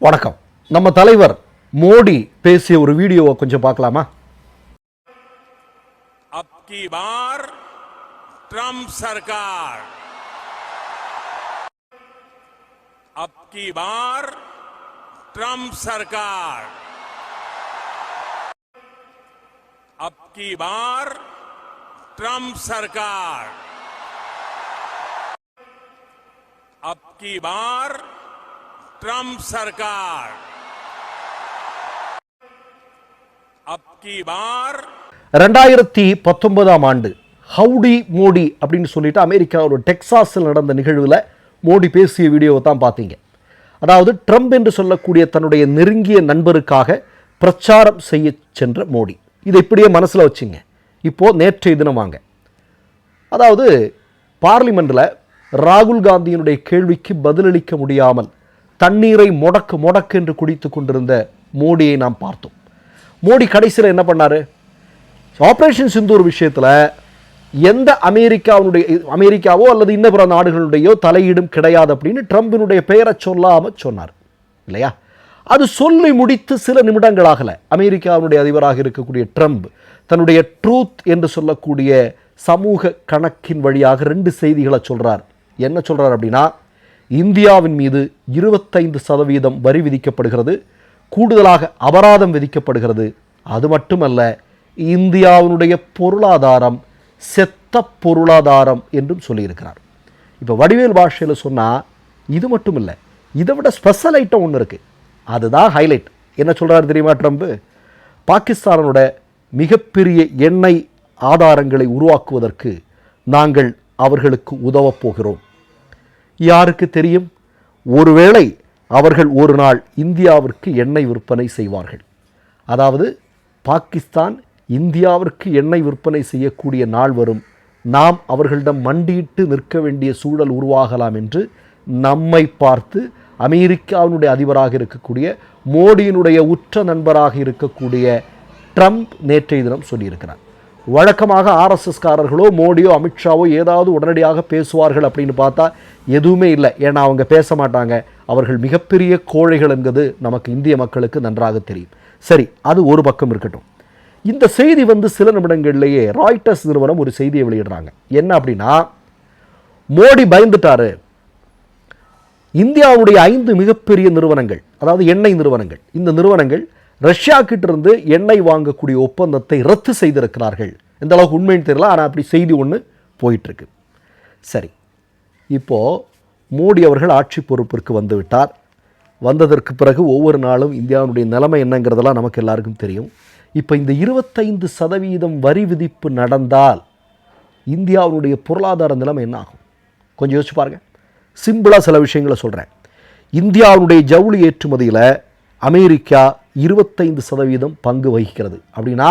வணக்கம் நம்ம தலைவர் மோடி பேசிய ஒரு வீடியோவை கொஞ்சம் பார்க்கலாமா अब की बार ट्रंप सरकार अब की बार ट्रंप सरकार अब की बार ट्रंप सरकार अब की बार ट्रंप सरकार अब की बार ரெண்டாயிரத்தி பத்தொன்பதாம் ஆண்டு ஹவுடி மோடி அப்படின்னு சொல்லிட்டு அமெரிக்காவோட டெக்சாஸில் நடந்த நிகழ்வில் மோடி பேசிய வீடியோவை தான் பார்த்தீங்க அதாவது ட்ரம்ப் என்று சொல்லக்கூடிய தன்னுடைய நெருங்கிய நண்பருக்காக பிரச்சாரம் செய்ய சென்ற மோடி இதை இப்படியே மனசில் வச்சுங்க இப்போது நேற்றைய தினம் வாங்க அதாவது பார்லிமெண்ட்டில் ராகுல் காந்தியினுடைய கேள்விக்கு பதிலளிக்க முடியாமல் தண்ணீரை முடக்கு முடக்கு என்று குடித்து கொண்டிருந்த மோடியை நாம் பார்த்தோம். மோடி கடைசியில் என்ன பண்ணார்? ஆப்ரேஷன் சிந்தூர் விஷயத்தில் எந்த அமெரிக்காவுடைய அமெரிக்காவோ அல்லது இன்ன பிற நாடுகளுடையோ தலையீடும் கிடையாது அப்படின்னு ட்ரம்பினுடைய பெயரை சொல்லாமல் சொன்னார். இல்லையா? அது சொல்லி முடித்து சில நிமிடங்களாகல அமெரிக்காவினுடைய அதிபராக இருக்கக்கூடிய ட்ரம்ப் தன்னுடைய ட்ரூத் என்று சொல்லக்கூடிய சமூக கணக்கின் வழியாக ரெண்டு செய்திகளை சொல்கிறார் என்ன சொல்கிறார் அப்படின்னா இந்தியாவின் மீது இருபத்தைந்து சதவீதம் வரி விதிக்கப்படுகிறது. கூடுதலாக அபராதம் விதிக்கப்படுகிறது. அது மட்டுமல்ல இந்தியாவினுடைய பொருளாதாரம் செத்த பொருளாதாரம் என்றும் சொல்லியிருக்கிறார். இப்போ வடிவேல் பாஷையில் சொன்னால் இது மட்டும் இல்லை இதை விட ஸ்பெஷல் ஐட்டம் ஒன்று இருக்குது அதுதான் ஹைலைட் என்ன சொல்கிறாரு தெரியுமா ட்ரம்ப்? பாகிஸ்தானோட மிகப்பெரிய எண்ணெய் ஆதாரங்களை உருவாக்குவதற்கு நாங்கள் அவர்களுக்கு உதவப் போகிறோம். யாருக்கு தெரியும்? ஒருவேளை அவர்கள் ஒரு நாள் இந்தியாவிற்கு எண்ணெய் விற்பனை செய்வார்கள். அதாவது பாகிஸ்தான் இந்தியாவிற்கு எண்ணெய் விற்பனை செய்யக்கூடிய நாள் வரும். நாம் அவர்களிடம் மண்டியிட்டு நிற்க வேண்டிய சூழல் உருவாகலாம் என்று நம்மை பார்த்து அமெரிக்காவினுடைய அதிபராக இருக்கக்கூடிய மோடியினுடைய உற்ற நண்பராக இருக்கக்கூடிய ட்ரம்ப் நேற்றைய தினம் சொல்லியிருக்கிறார். வழக்கமாக ஆர்எஸ்எஸ்காரர்களோ மோடியோ அமித்ஷாவோ ஏதாவது உடனடியாக பேசுவார்கள் அப்படின்னு பார்த்தா எதுவுமே இல்லை. ஏன்னா அவங்க பேச மாட்டாங்க. அவர்கள் மிகப்பெரிய கோழைகள் என்பது நமக்கு இந்திய மக்களுக்கு நன்றாக தெரியும். சரி அது ஒரு பக்கம் இருக்கட்டும். இந்த செய்தி வந்து சில நிமிடங்கள்லேயே ராய்டர்ஸ் நிறுவனம் ஒரு செய்தியை வெளியிடுறாங்க. என்ன அப்படின்னா மோடி பயந்துட்டாரு. இந்தியாவுடைய ஐந்து மிகப்பெரிய நிறுவனங்கள் அதாவது எண்ணெய் நிறுவனங்கள் இந்த நிறுவனங்கள் ரஷ்யா இருந்து எண்ணெய் வாங்கக்கூடிய ஒப்பந்தத்தை ரத்து செய்திருக்கிறார்கள். எந்த அளவுக்கு உண்மைன்னு தெரியல ஆனால் அப்படி செய்தி ஒன்று போயிட்டுருக்கு. சரி இப்போது மோடி அவர்கள் ஆட்சி பொறுப்பிற்கு வந்துவிட்டார். வந்ததற்கு பிறகு ஒவ்வொரு நாளும் இந்தியாவுடைய நிலைமை என்னங்கிறதெல்லாம் நமக்கு எல்லாருக்கும் தெரியும். இப்போ இந்த இருபத்தைந்து சதவீதம் வரி விதிப்பு நடந்தால் இந்தியாவுடைய பொருளாதார நிலைமை என்ன ஆகும்? கொஞ்சம் யோசிச்சு பாருங்கள் சிம்பிளாக சில விஷயங்களை சொல்கிறேன் இந்தியாவுடைய ஜவுளி ஏற்றுமதியில் அமெரிக்கா இருபத்தைந்து சதவீதம் பங்கு வகிக்கிறது. அப்படின்னா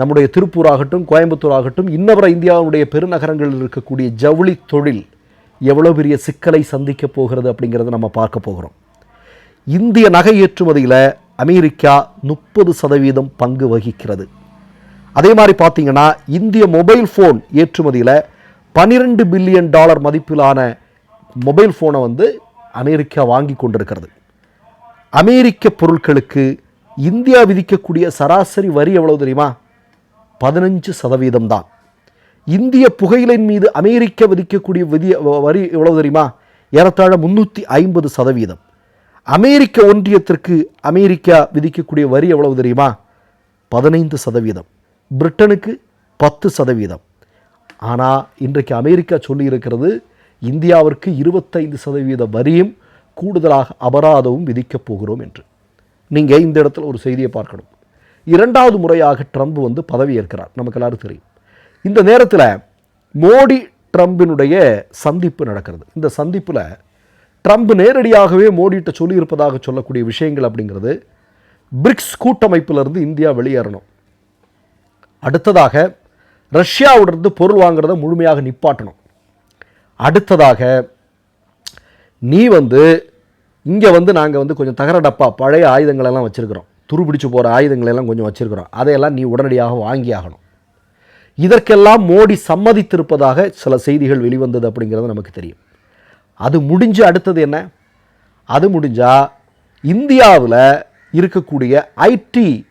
நம்முடைய திருப்பூர் ஆகட்டும் கோயம்புத்தூர் ஆகட்டும் இன்னவர இந்தியாவுடைய பெருநகரங்களில் இருக்கக்கூடிய ஜவுளி தொழில் எவ்வளோ பெரிய சிக்கலை சந்திக்க போகிறது அப்படிங்கிறத நம்ம பார்க்க போகிறோம். இந்திய நகை ஏற்றுமதியில் அமெரிக்கா முப்பது சதவீதம் பங்கு வகிக்கிறது. அதே மாதிரி பார்த்தீங்கன்னா இந்திய மொபைல் ஃபோன் ஏற்றுமதியில் பன்னிரெண்டு பில்லியன் டாலர் மதிப்பிலான மொபைல் ஃபோனை வந்து அமெரிக்கா வாங்கி கொண்டிருக்கிறது. அமெரிக்க பொருட்களுக்கு இந்தியா விதிக்கக்கூடிய சராசரி வரி எவ்வளவு தெரியுமா? பதினஞ்சு சதவீதம் தான். இந்திய புகையிலின் மீது அமெரிக்க விதிக்கக்கூடிய விதி வரி எவ்வளவு தெரியுமா? ஏறத்தாழ முந்நூற்றி ஐம்பது சதவீதம். அமெரிக்க ஒன்றியத்திற்கு அமெரிக்கா விதிக்கக்கூடிய வரி எவ்வளவு தெரியுமா? பதினைந்து சதவீதம். பிரிட்டனுக்கு பத்து சதவீதம். ஆனால் இன்றைக்கு அமெரிக்கா சொல்லியிருக்கிறது இந்தியாவிற்கு இருபத்தைந்து சதவீத வரியும் கூடுதலாக அபராதமும் விதிக்கப் போகிறோம் என்று. நீங்கள் இந்த இடத்துல ஒரு செய்தியை பார்க்கணும். இரண்டாவது முறையாக ட்ரம்ப் வந்து பதவியேற்கிறார் நமக்கு எல்லாரும் தெரியும். இந்த நேரத்தில் மோடி ட்ரம்பினுடைய சந்திப்பு நடக்கிறது. இந்த சந்திப்பில் ட்ரம்ப் நேரடியாகவே மோடிட்ட சொல்லியிருப்பதாக சொல்லக்கூடிய விஷயங்கள் அப்படிங்கிறது பிரிக்ஸ் கூட்டமைப்பிலிருந்து இந்தியா வெளியேறணும். அடுத்ததாக ரஷ்யாவிலிருந்து பொருள் வாங்குறத முழுமையாக நிப்பாட்டணும். அடுத்ததாக நீ வந்து இங்கே வந்து நாங்கள் வந்து கொஞ்சம் தகர டப்பா பழைய ஆயுதங்களெல்லாம் வச்சுருக்கிறோம். துருபிடிச்சு போகிற ஆயுதங்களெல்லாம் கொஞ்சம் வச்சுருக்கிறோம். அதையெல்லாம் நீ உடனடியாக வாங்கி ஆகணும். இதற்கெல்லாம் மோடி சம்மதித்திருப்பதாக சில செய்திகள் வெளிவந்தது அப்படிங்கிறது நமக்கு தெரியும். அது முடிஞ்சு அடுத்தது என்ன? அது முடிஞ்சால் இந்தியாவில் இருக்கக்கூடிய ஐடி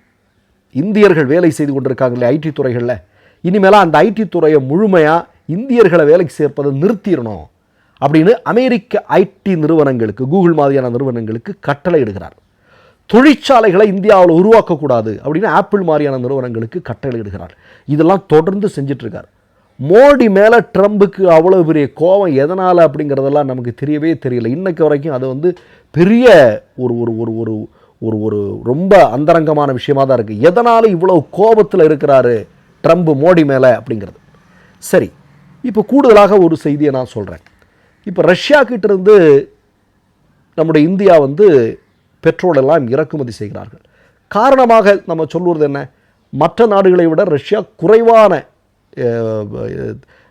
இந்தியர்கள் வேலை செய்து கொண்டிருக்காங்களே ஐடி துறைகளில். இனிமேலாம் அந்த ஐடி துறையை முழுமையாக இந்தியர்களை வேலைக்கு சேர்ப்பதை நிறுத்திடணும். அப்படின்னு அமெரிக்க ஐடி நிறுவனங்களுக்கு கூகுள் மாதிரியான நிறுவனங்களுக்கு கட்டளை இடுகிறார் தொழிற்சாலைகளை இந்தியாவில் உருவாக்கக்கூடாது அப்படின்னு ஆப்பிள் மாதிரியான நிறுவனங்களுக்கு கட்டளை இடுகிறார் இதெல்லாம் தொடர்ந்து செஞ்சிட்ருக்கார். மோடி மேலே ட்ரம்புக்கு அவ்வளோ பெரிய கோபம் எதனால் அப்படிங்கிறதெல்லாம் நமக்கு தெரியவே தெரியல. இன்னைக்கு வரைக்கும் அது வந்து பெரிய ஒரு ஒரு ஒரு ஒரு ஒரு ஒரு ரொம்ப அந்தரங்கமான விஷயமா தான் இருக்குது எதனால் இவ்வளோ கோபத்தில் இருக்கிறாரு ட்ரம்ப் மோடி மேலே அப்படிங்கிறது. சரி இப்போ கூடுதலாக ஒரு செய்தியை நான் சொல்கிறேன் இப்போ ரஷ்யா கிட்டேருந்து நம்முடைய இந்தியா வந்து பெட்ரோல் எல்லாம் இறக்குமதி செய்கிறார்கள். காரணமாக நம்ம சொல்வது என்ன? மற்ற நாடுகளை விட ரஷ்யா குறைவான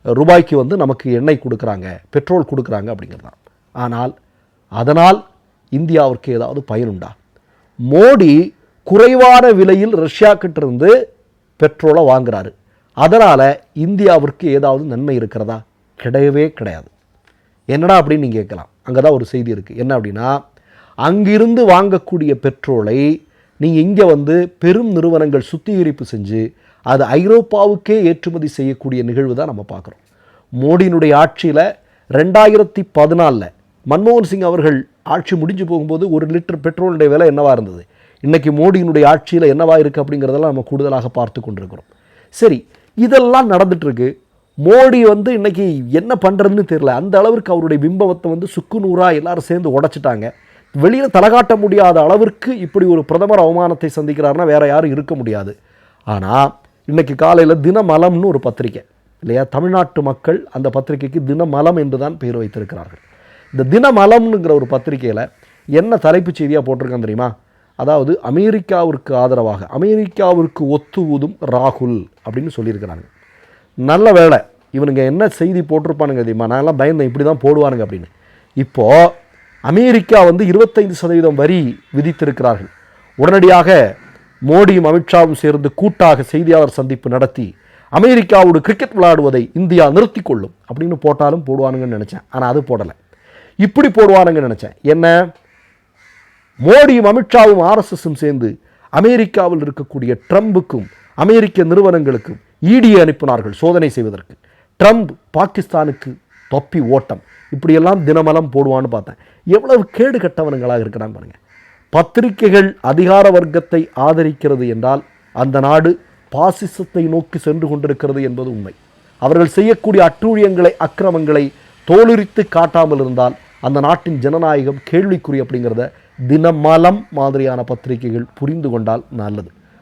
ரூபாய்க்கு வந்து நமக்கு எண்ணெய் கொடுக்குறாங்க பெட்ரோல் கொடுக்குறாங்க அப்படிங்கிறது தான். ஆனால் அதனால் இந்தியாவிற்கு ஏதாவது பயனுண்டா மோடி குறைவான விலையில் ரஷ்யா பெட்ரோலை வாங்குறாரு. அதனால் இந்தியாவிற்கு ஏதாவது நன்மை இருக்கிறதா? கிடையவே கிடையாது. என்னடா அப்படின்னு நீங்கள் கேட்கலாம். அங்கே தான் ஒரு செய்தி இருக்குது என்ன அப்படின்னா அங்கிருந்து வாங்கக்கூடிய பெட்ரோலை நீங்கள் இங்கே வந்து பெரும் நிறுவனங்கள் சுத்திகரிப்பு செஞ்சு அது ஐரோப்பாவுக்கே ஏற்றுமதி செய்யக்கூடிய நிகழ்வு தான் நம்ம பார்க்குறோம். மோடியினுடைய ஆட்சியில் ரெண்டாயிரத்தி பதினாலில் மன்மோகன் சிங் அவர்கள் ஆட்சி முடிஞ்சு போகும்போது ஒரு லிட்டர் பெட்ரோலுடைய விலை என்னவாக இருந்தது? இன்றைக்கி மோடியினுடைய ஆட்சியில் என்னவாக இருக்குது அப்படிங்கிறதெல்லாம் நம்ம கூடுதலாக பார்த்து கொண்டிருக்கிறோம். சரி இதெல்லாம் நடந்துகிட்ருக்கு மோடி வந்து இன்னைக்கு என்ன பண்ணுறதுன்னு தெரியல. அந்த அளவிற்கு அவருடைய பிம்பவத்தை வந்து சுக்கு நூறாக எல்லாரும் சேர்ந்து உடைச்சிட்டாங்க. வெளியில் தலகாட்ட முடியாத அளவிற்கு இப்படி ஒரு பிரதமர் அவமானத்தை சந்திக்கிறாருன்னா வேறு யாரும் இருக்க முடியாது. ஆனால் இன்றைக்கி காலையில் தினமலம்னு ஒரு பத்திரிக்கை இல்லையா? தமிழ்நாட்டு மக்கள் அந்த பத்திரிக்கைக்கு தினமலம் என்று தான் பெயர் வைத்திருக்கிறார்கள். இந்த தினமலம்னுங்கிற ஒரு பத்திரிக்கையில் என்ன தலைப்புச் செய்தியாக போட்டிருக்கான் தெரியுமா? அதாவது அமெரிக்காவிற்கு ஆதரவாக அமெரிக்காவிற்கு ஒத்து ஊதும் ராகுல் அப்படின்னு சொல்லியிருக்கிறாங்க. நல்ல வேளை இவனுங்க என்ன செய்தி போட்டிருப்பானுங்க தெரியுமா? நான்லாம் பயந்தேன் இப்படி தான் போடுவானுங்க அப்படின்னு. இப்போது அமெரிக்கா வந்து இருபத்தைந்து சதவீதம் வரி விதித்திருக்கிறார்கள். உடனடியாக மோடியும் அமித்ஷாவும் சேர்ந்து கூட்டாக செய்தியாளர் சந்திப்பு நடத்தி அமெரிக்காவோடு கிரிக்கெட் விளையாடுவதை இந்தியா நிறுத்தி கொள்ளும் அப்படின்னு போட்டாலும் போடுவானுங்கன்னு நினச்சேன். ஆனால் அது போடலை. இப்படி போடுவானுங்கன்னு நினச்சேன். என்ன? மோடியும் அமித்ஷாவும் ஆர்எஸ்எஸும் சேர்ந்து அமெரிக்காவில் இருக்கக்கூடிய ட்ரம்புக்கும் அமெரிக்க நிறுவனங்களுக்கும் ஈடியை அனுப்பினார்கள் சோதனை செய்வதற்கு. ட்ரம்ப் பாகிஸ்தானுக்கு தொப்பி ஓட்டம். இப்படியெல்லாம் தினமலம் போடுவான்னு பார்த்தேன். எவ்வளவு கேடு கட்டவனுங்களாக இருக்கிறான் பாருங்கள் பத்திரிகைகள் அதிகார வர்க்கத்தை ஆதரிக்கிறது என்றால் அந்த நாடு பாசிசத்தை நோக்கி சென்று கொண்டிருக்கிறது என்பது உண்மை. அவர்கள் செய்யக்கூடிய அட்டூழியங்களை அக்கிரமங்களை தோலுரித்து காட்டாமல் இருந்தால் அந்த நாட்டின் ஜனநாயகம் கேள்விக்குறி அப்படிங்கிறத தினமலம் மாதிரியான பத்திரிகைகள் புரிந்து கொண்டால் நல்லது.